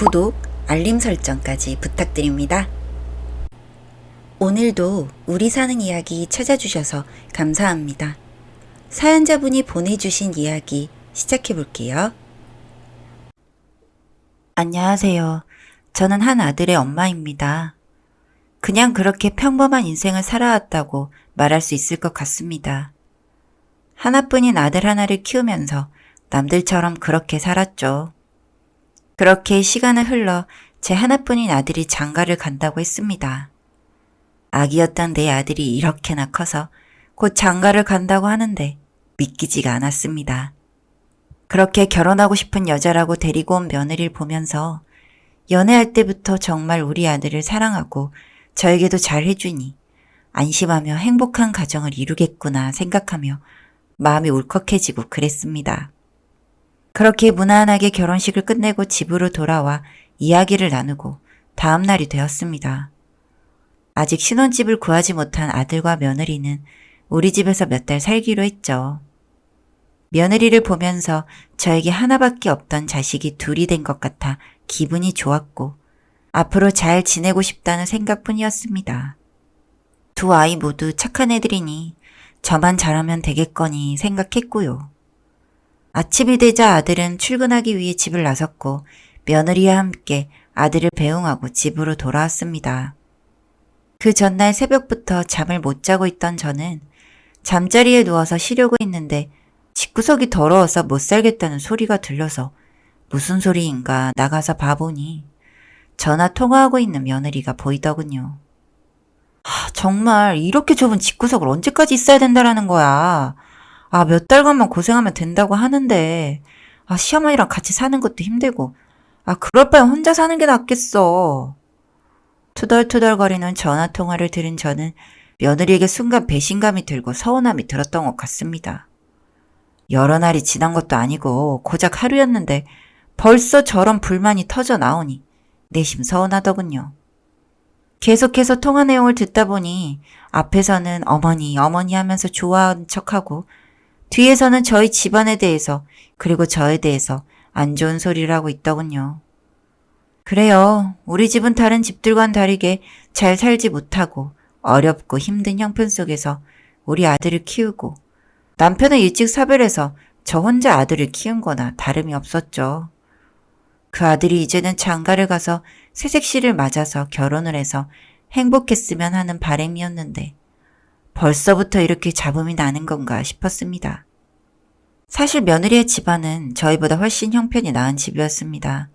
구독, 알림 설정까지 부탁드립니다. 오늘도 우리 사는 이야기 찾아주셔서 감사합니다. 사연자분이 보내주신 이야기 시작해 볼게요. 안녕하세요. 저는 한 아들의 엄마입니다. 그냥 그렇게 평범한 인생을 살아왔다고 말할 수 있을 것 같습니다. 하나뿐인 아들 하나를 키우면서 남들처럼 그렇게 살았죠. 그렇게 시간을 흘러 제 하나뿐인 아들이 장가를 간다고 했습니다. 아기였던 내 아들이 이렇게나 커서 곧 장가를 간다고 하는데 믿기지가 않았습니다. 그렇게 결혼하고 싶은 여자라고 데리고 온 며느리를 보면서 연애할 때부터 정말 우리 아들을 사랑하고 저에게도 잘 해주니 안심하며 행복한 가정을 이루겠구나 생각하며 마음이 울컥해지고 그랬습니다. 그렇게 무난하게 결혼식을 끝내고 집으로 돌아와 이야기를 나누고 다음 날이 되었습니다. 아직 신혼집을 구하지 못한 아들과 며느리는 우리 집에서 몇 달 살기로 했죠. 며느리를 보면서 저에게 하나밖에 없던 자식이 둘이 된 것 같아 기분이 좋았고 앞으로 잘 지내고 싶다는 생각뿐이었습니다. 두 아이 모두 착한 애들이니 저만 잘하면 되겠거니 생각했고요. 아침이 되자 아들은 출근하기 위해 집을 나섰고 며느리와 함께 아들을 배웅하고 집으로 돌아왔습니다. 그 전날 새벽부터 잠을 못 자고 있던 저는 잠자리에 누워서 쉬려고 했는데 집구석이 더러워서 못 살겠다는 소리가 들려서 무슨 소리인가 나가서 봐보니 전화 통화하고 있는 며느리가 보이더군요. 아, 정말 이렇게 좁은 집구석을 언제까지 있어야 된다라는 거야. 아, 몇 달간만 고생하면 된다고 하는데, 아, 시어머니랑 같이 사는 것도 힘들고, 아, 그럴 바엔 혼자 사는 게 낫겠어. 투덜투덜거리는 전화 통화를 들은 저는 며느리에게 순간 배신감이 들고 서운함이 들었던 것 같습니다. 여러 날이 지난 것도 아니고 고작 하루였는데 벌써 저런 불만이 터져 나오니 내심 서운하더군요. 계속해서 통화 내용을 듣다 보니 앞에서는 어머니, 어머니 하면서 좋아하는 척하고 뒤에서는 저희 집안에 대해서 그리고 저에 대해서 안 좋은 소리를 하고 있더군요. 그래요. 우리 집은 다른 집들과는 다르게 잘 살지 못하고 어렵고 힘든 형편 속에서 우리 아들을 키우고 남편은 일찍 사별해서 저 혼자 아들을 키운 거나 다름이 없었죠. 그 아들이 이제는 장가를 가서 새색시를 맞아서 결혼을 해서 행복했으면 하는 바람이었는데 벌써부터 이렇게 잡음이 나는 건가 싶었습니다. 사실 며느리의 집안은 저희보다 훨씬 형편이 나은 집이었습니다.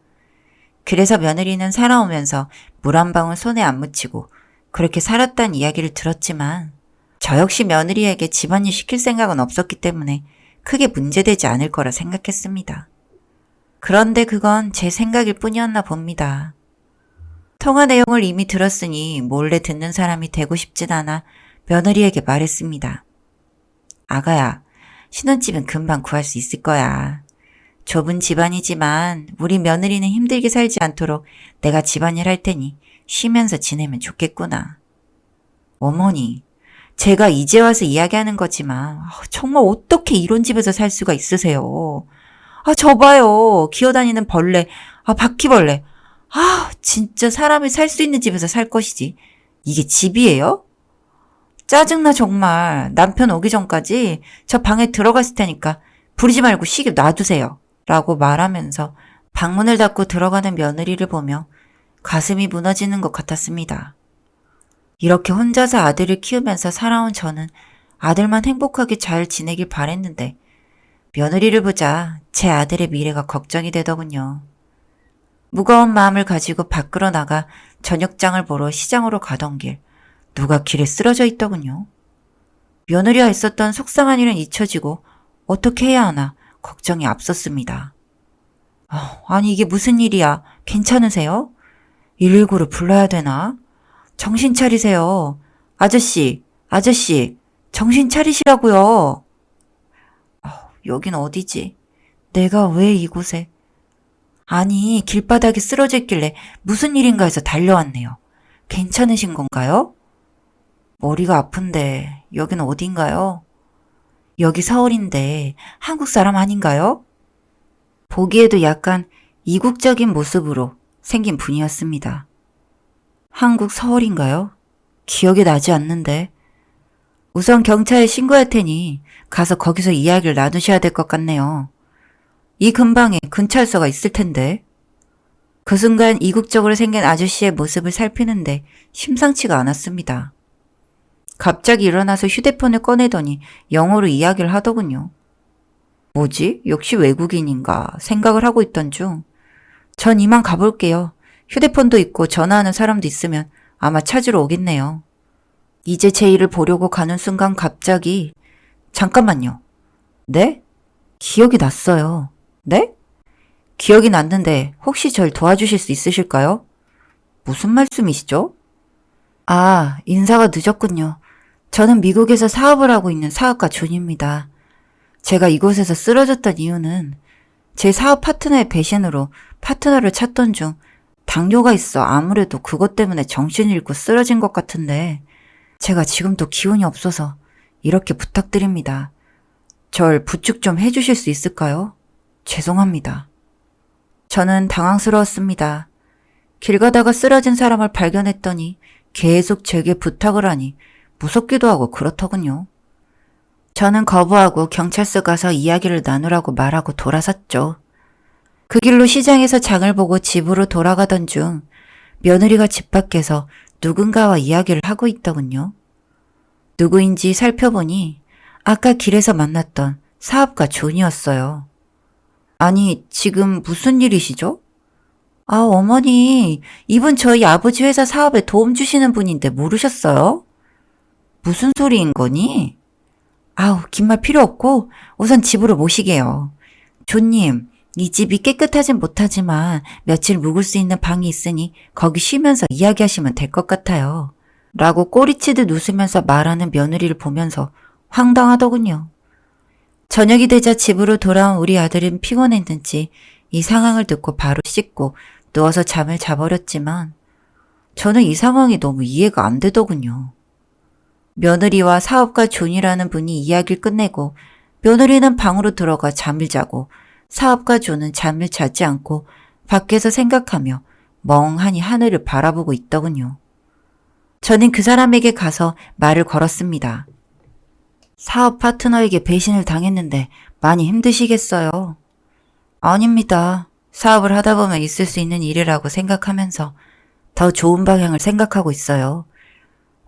그래서 며느리는 살아오면서 물 한 방울 손에 안 묻히고 그렇게 살았다는 이야기를 들었지만 저 역시 며느리에게 집안일 시킬 생각은 없었기 때문에 크게 문제되지 않을 거라 생각했습니다. 그런데 그건 제 생각일 뿐이었나 봅니다. 통화 내용을 이미 들었으니 몰래 듣는 사람이 되고 싶진 않아 며느리에게 말했습니다. 아가야, 신혼집은 금방 구할 수 있을 거야. 좁은 집안이지만 우리 며느리는 힘들게 살지 않도록 내가 집안일 할 테니 쉬면서 지내면 좋겠구나. 어머니, 제가 이제 와서 이야기하는 거지만 아, 정말 어떻게 이런 집에서 살 수가 있으세요? 아, 저 봐요. 기어다니는 벌레, 아, 바퀴벌레. 아, 진짜 사람이 살 수 있는 집에서 살 것이지. 이게 집이에요? 짜증나 정말. 남편 오기 전까지 저 방에 들어갔을 테니까 부리지 말고 쉬게 놔두세요. 라고 말하면서 방문을 닫고 들어가는 며느리를 보며 가슴이 무너지는 것 같았습니다. 이렇게 혼자서 아들을 키우면서 살아온 저는 아들만 행복하게 잘 지내길 바랬는데 며느리를 보자 제 아들의 미래가 걱정이 되더군요. 무거운 마음을 가지고 밖으로 나가 저녁장을 보러 시장으로 가던 길 누가 길에 쓰러져 있더군요. 며느리와 있었던 속상한 일은 잊혀지고 어떻게 해야 하나 걱정이 앞섰습니다. 아, 아니 이게 무슨 일이야? 괜찮으세요? 119를 불러야 되나? 정신 차리세요. 아저씨, 아저씨, 정신 차리시라고요. 아, 여긴 어디지? 내가 왜 이곳에? 아니, 길바닥에 쓰러져 있길래 무슨 일인가 해서 달려왔네요. 괜찮으신 건가요? 머리가 아픈데 여긴 어딘가요? 여기 서울인데 한국 사람 아닌가요? 보기에도 약간 이국적인 모습으로 생긴 분이었습니다. 한국 서울인가요? 기억이 나지 않는데. 우선 경찰에 신고할 테니 가서 거기서 이야기를 나누셔야 될 것 같네요. 이 근방에 근찰서가 있을 텐데. 그 순간 이국적으로 생긴 아저씨의 모습을 살피는데 심상치가 않았습니다. 갑자기 일어나서 휴대폰을 꺼내더니 영어로 이야기를 하더군요. 뭐지? 역시 외국인인가 생각을 하고 있던 중, 전 이만 가볼게요. 휴대폰도 있고 전화하는 사람도 있으면 아마 찾으러 오겠네요. 이제 제 일을 보려고 가는 순간 갑자기, 잠깐만요. 네? 기억이 났어요. 네? 기억이 났는데 혹시 절 도와주실 수 있으실까요? 무슨 말씀이시죠? 아, 인사가 늦었군요. 저는 미국에서 사업을 하고 있는 사업가 존입니다. 제가 이곳에서 쓰러졌던 이유는 제 사업 파트너의 배신으로 파트너를 찾던 중 당뇨가 있어 아무래도 그것 때문에 정신을 잃고 쓰러진 것 같은데 제가 지금도 기운이 없어서 이렇게 부탁드립니다. 절 부축 좀 해주실 수 있을까요? 죄송합니다. 저는 당황스러웠습니다. 길 가다가 쓰러진 사람을 발견했더니 계속 제게 부탁을 하니 무섭기도 하고 그렇더군요. 저는 거부하고 경찰서 가서 이야기를 나누라고 말하고 돌아섰죠. 그 길로 시장에서 장을 보고 집으로 돌아가던 중 며느리가 집 밖에서 누군가와 이야기를 하고 있더군요. 누구인지 살펴보니 아까 길에서 만났던 사업가 존이었어요. 아니, 지금 무슨 일이시죠? 아, 어머니, 이분 저희 아버지 회사 사업에 도움 주시는 분인데 모르셨어요? 무슨 소리인 거니? 아우, 긴 말 필요 없고 우선 집으로 모시게요. 조님, 이 집이 깨끗하진 못하지만 며칠 묵을 수 있는 방이 있으니 거기 쉬면서 이야기하시면 될 것 같아요. 라고 꼬리치듯 웃으면서 말하는 며느리를 보면서 황당하더군요. 저녁이 되자 집으로 돌아온 우리 아들은 피곤했는지 이 상황을 듣고 바로 씻고 누워서 잠을 자버렸지만 저는 이 상황이 너무 이해가 안 되더군요. 며느리와 사업가 존이라는 분이 이야기를 끝내고 며느리는 방으로 들어가 잠을 자고 사업가 존은 잠을 자지 않고 밖에서 생각하며 멍하니 하늘을 바라보고 있더군요. 저는 그 사람에게 가서 말을 걸었습니다. 사업 파트너에게 배신을 당했는데 많이 힘드시겠어요? 아닙니다. 사업을 하다 보면 있을 수 있는 일이라고 생각하면서 더 좋은 방향을 생각하고 있어요.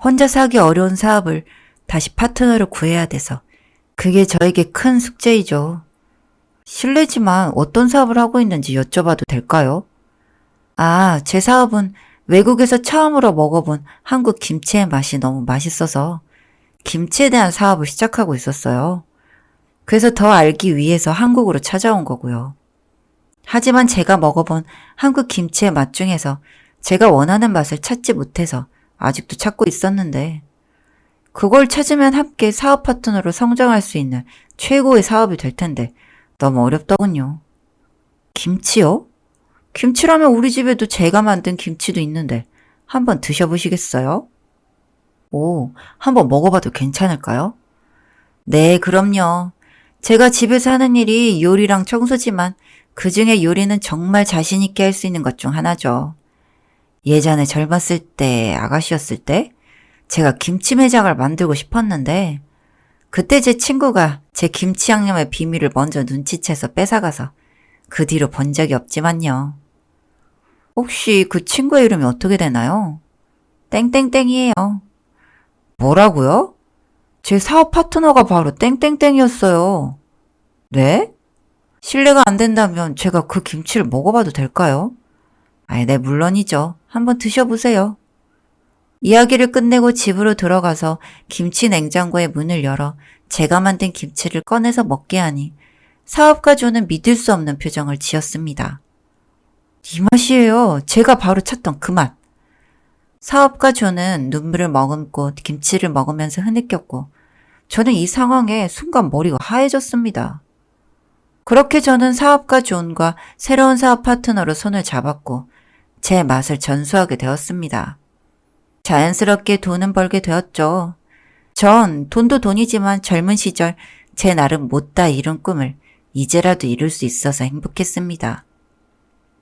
혼자서 하기 어려운 사업을 다시 파트너를 구해야 돼서 그게 저에게 큰 숙제이죠. 실례지만 어떤 사업을 하고 있는지 여쭤봐도 될까요? 아, 제 사업은 외국에서 처음으로 먹어본 한국 김치의 맛이 너무 맛있어서 김치에 대한 사업을 시작하고 있었어요. 그래서 더 알기 위해서 한국으로 찾아온 거고요. 하지만 제가 먹어본 한국 김치의 맛 중에서 제가 원하는 맛을 찾지 못해서 아직도 찾고 있었는데, 그걸 찾으면 함께 사업 파트너로 성장할 수 있는 최고의 사업이 될 텐데, 너무 어렵더군요. 김치요? 김치라면 우리 집에도 제가 만든 김치도 있는데, 한번 드셔보시겠어요? 오, 한번 먹어봐도 괜찮을까요? 네, 그럼요. 제가 집에서 하는 일이 요리랑 청소지만 그 중에 요리는 정말 자신있게 할 수 있는 것 중 하나죠. 예전에 젊었을 때, 아가씨였을 때, 제가 김치 매장을 만들고 싶었는데, 그때 제 친구가 제 김치 양념의 비밀을 먼저 눈치채서 뺏어가서 그 뒤로 본 적이 없지만요. 혹시 그 친구의 이름이 어떻게 되나요? 땡땡땡이에요. 뭐라고요? 제 사업 파트너가 바로 땡땡땡이었어요. 네? 신뢰가 안 된다면 제가 그 김치를 먹어봐도 될까요? 아이, 네, 물론이죠. 한번 드셔보세요. 이야기를 끝내고 집으로 들어가서 김치 냉장고의 문을 열어 제가 만든 김치를 꺼내서 먹게 하니 사업가 조는 믿을 수 없는 표정을 지었습니다. 이 맛이에요. 제가 바로 찾던 그 맛. 사업가 조는 눈물을 머금고 김치를 먹으면서 흐느꼈고 저는 이 상황에 순간 머리가 하얘졌습니다. 그렇게 저는 사업가 존과 새로운 사업 파트너로 손을 잡았고 제 맛을 전수하게 되었습니다. 자연스럽게 돈은 벌게 되었죠. 전 돈도 돈이지만 젊은 시절 제 나름 못다 이룬 꿈을 이제라도 이룰 수 있어서 행복했습니다.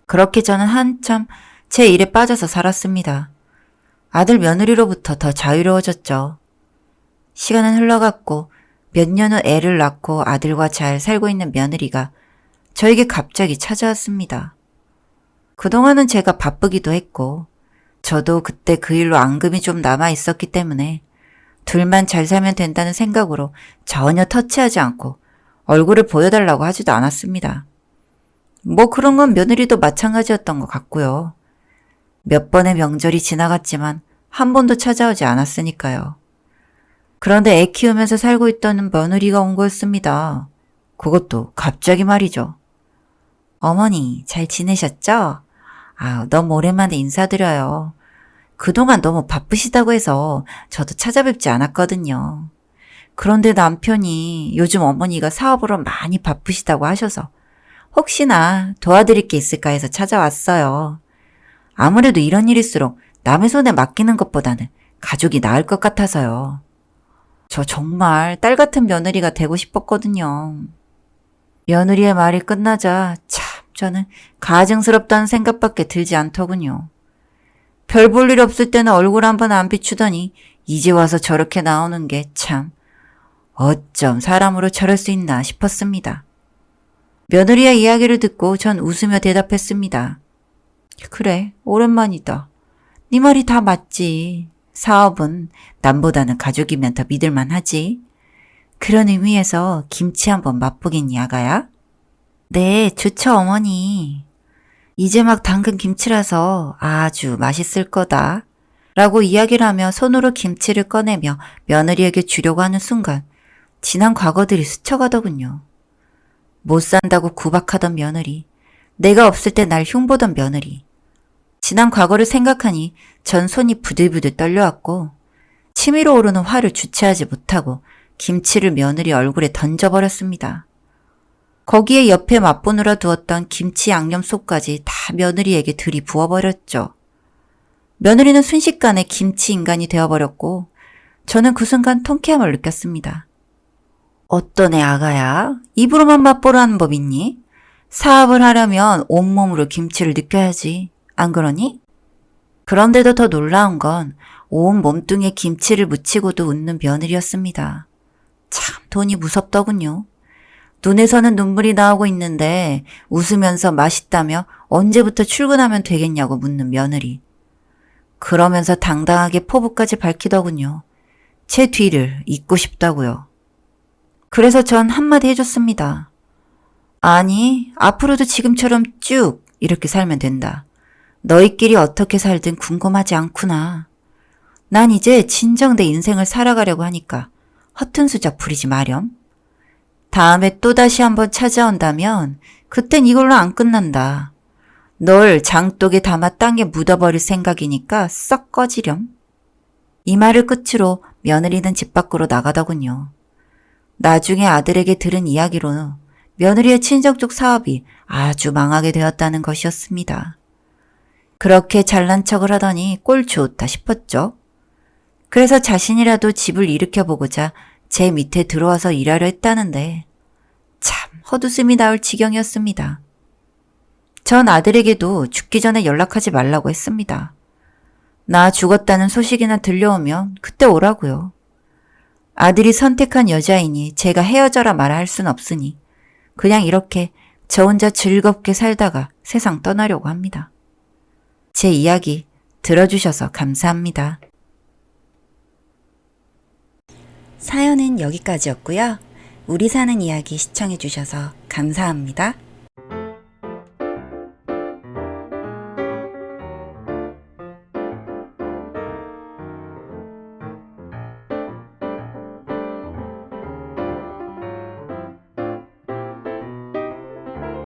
그렇게 저는 한참 제 일에 빠져서 살았습니다. 아들 며느리로부터 더 자유로워졌죠. 시간은 흘러갔고 몇 년 후 애를 낳고 아들과 잘 살고 있는 며느리가 저에게 갑자기 찾아왔습니다. 그동안은 제가 바쁘기도 했고 저도 그때 그 일로 앙금이 좀 남아 있었기 때문에 둘만 잘 살면 된다는 생각으로 전혀 터치하지 않고 얼굴을 보여달라고 하지도 않았습니다. 뭐 그런 건 며느리도 마찬가지였던 것 같고요. 몇 번의 명절이 지나갔지만 한 번도 찾아오지 않았으니까요. 그런데 애 키우면서 살고 있던 며느리가 온 거였습니다. 그것도 갑자기 말이죠. 어머니, 잘 지내셨죠? 아, 너무 오랜만에 인사드려요. 그동안 너무 바쁘시다고 해서 저도 찾아뵙지 않았거든요. 그런데 남편이 요즘 어머니가 사업으로 많이 바쁘시다고 하셔서 혹시나 도와드릴 게 있을까 해서 찾아왔어요. 아무래도 이런 일일수록 남의 손에 맡기는 것보다는 가족이 나을 것 같아서요. 저 정말 딸 같은 며느리가 되고 싶었거든요. 며느리의 말이 끝나자 참 저는 가증스럽다는 생각밖에 들지 않더군요. 별 볼 일 없을 때는 얼굴 한 번 안 비추더니 이제 와서 저렇게 나오는 게 참 어쩜 사람으로 저럴 수 있나 싶었습니다. 며느리의 이야기를 듣고 전 웃으며 대답했습니다. 그래, 오랜만이다. 네 말이 다 맞지. 사업은 남보다는 가족이면 더 믿을만 하지. 그런 의미에서 김치 한번 맛보겠니, 아가야? 네, 좋죠, 어머니. 이제 막 담근 김치라서 아주 맛있을 거다. 라고 이야기를 하며 손으로 김치를 꺼내며 며느리에게 주려고 하는 순간 지난 과거들이 스쳐가더군요. 못 산다고 구박하던 며느리, 내가 없을 때 날 흉보던 며느리. 지난 과거를 생각하니 전 손이 부들부들 떨려왔고 치밀어 오르는 화를 주체하지 못하고 김치를 며느리 얼굴에 던져버렸습니다. 거기에 옆에 맛보느라 두었던 김치 양념 속까지 다 며느리에게 들이부어버렸죠. 며느리는 순식간에 김치 인간이 되어버렸고 저는 그 순간 통쾌함을 느꼈습니다. 어떤 애 아가야? 입으로만 맛보라는 법 있니? 사업을 하려면 온몸으로 김치를 느껴야지. 안 그러니? 그런데도 더 놀라운 건 온 몸뚱이에 김치를 묻히고도 웃는 며느리였습니다. 참 돈이 무섭더군요. 눈에서는 눈물이 나오고 있는데 웃으면서 맛있다며 언제부터 출근하면 되겠냐고 묻는 며느리. 그러면서 당당하게 포부까지 밝히더군요. 제 뒤를 잇고 싶다고요. 그래서 전 한마디 해줬습니다. 아니, 앞으로도 지금처럼 쭉 이렇게 살면 된다. 너희끼리 어떻게 살든 궁금하지 않구나. 난 이제 진정 내 인생을 살아가려고 하니까 허튼 수작 부리지 마렴. 다음에 또다시 한번 찾아온다면 그땐 이걸로 안 끝난다. 널 장독에 담아 땅에 묻어버릴 생각이니까 썩 꺼지렴. 이 말을 끝으로 며느리는 집 밖으로 나가더군요. 나중에 아들에게 들은 이야기로는 며느리의 친정 쪽 사업이 아주 망하게 되었다는 것이었습니다. 그렇게 잘난 척을 하더니 꼴 좋다 싶었죠. 그래서 자신이라도 집을 일으켜보고자 제 밑에 들어와서 일하려 했다는데 참 헛웃음이 나올 지경이었습니다. 전 아들에게도 죽기 전에 연락하지 말라고 했습니다. 나 죽었다는 소식이나 들려오면 그때 오라고요. 아들이 선택한 여자이니 제가 헤어져라 말아 할 순 없으니 그냥 이렇게 저 혼자 즐겁게 살다가 세상 떠나려고 합니다. 제 이야기 들어주셔서 감사합니다. 사연은 여기까지였고요. 우리 사는 이야기 시청해주셔서 감사합니다.